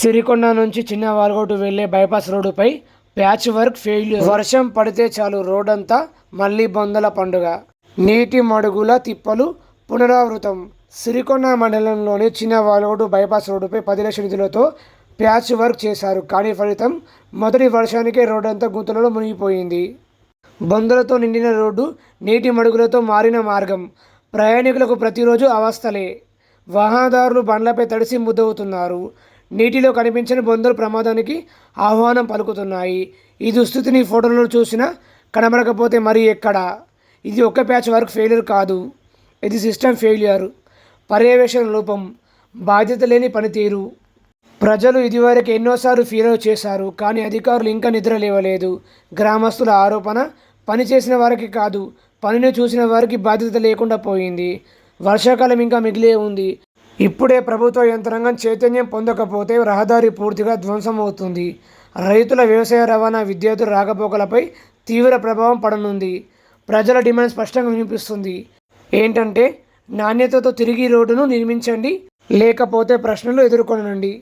సిరికొండ నుంచి చిన్న వాల్గోటు వెళ్ళే బైపాస్ రోడ్డుపై ప్యాచ్ వర్క్ ఫెయిల్యూర్. వర్షం పడితే చాలు రోడ్డంతా మళ్ళీ బొందల పండుగ. నీటి మడుగుల తిప్పలు పునరావృతం. సిరికొండ మండలంలోని చిన్న వాల్గోటు బైపాస్ రోడ్డుపై పది లక్షల నిధులతో ప్యాచ్ వర్క్ చేశారు. కానీ ఫలితం మొదటి వర్షానికే రోడ్డంతా గుంతలలో మునిగిపోయింది. బొందలతో నిండిన రోడ్డు నీటి మడుగులతో మారిన మార్గం. ప్రయాణికులకు ప్రతిరోజు అవస్థలే. వాహనదారులు బండ్లపై తడిసి ముద్దవుతున్నారు. నీటిలో కనిపించని బొందలు ప్రమాదానికి ఆహ్వానం పలుకుతున్నాయి. ఈ దుస్థితిని ఫోటోలో చూసినా కనబడకపోతే మరి ఎక్కడ? ఇది ఒక్క ప్యాచ్ వర్క్ ఫెయిల్యూర్ కాదు. ఇది సిస్టమ్ ఫెయిల్యూర్. పర్యవేక్షణ లోపం. బాధ్యత లేని పనితీరు. ప్రజలు ఇదివరకు ఎన్నోసార్లు ఫిర్యాదు చేశారు కానీ అధికారులు ఇంకా నిద్ర లేవలేదు. గ్రామస్తుల ఆరోపణ పని చేసిన వారికి కాదు పనిని చూసిన వారికి బాధ్యత లేకుండా పోయింది. వర్షాకాలం ఇంకా మిగిలే ఉంది. ఇప్పుడే ప్రభుత్వ యంత్రాంగం చైతన్యం పొందకపోతే రహదారి పూర్తిగా ధ్వంసమవుతుంది రైతుల వ్యవసాయ రవాణా విద్యార్థుల రాకపోకలపై తీవ్ర ప్రభావం పడనుంది. ప్రజల డిమాండ్ స్పష్టంగా వినిపిస్తుంది. ఏంటంటే నాణ్యతతో తిరిగి రోడ్డును నిర్మించండి లేకపోతే ప్రశ్నలు ఎదుర్కొనండి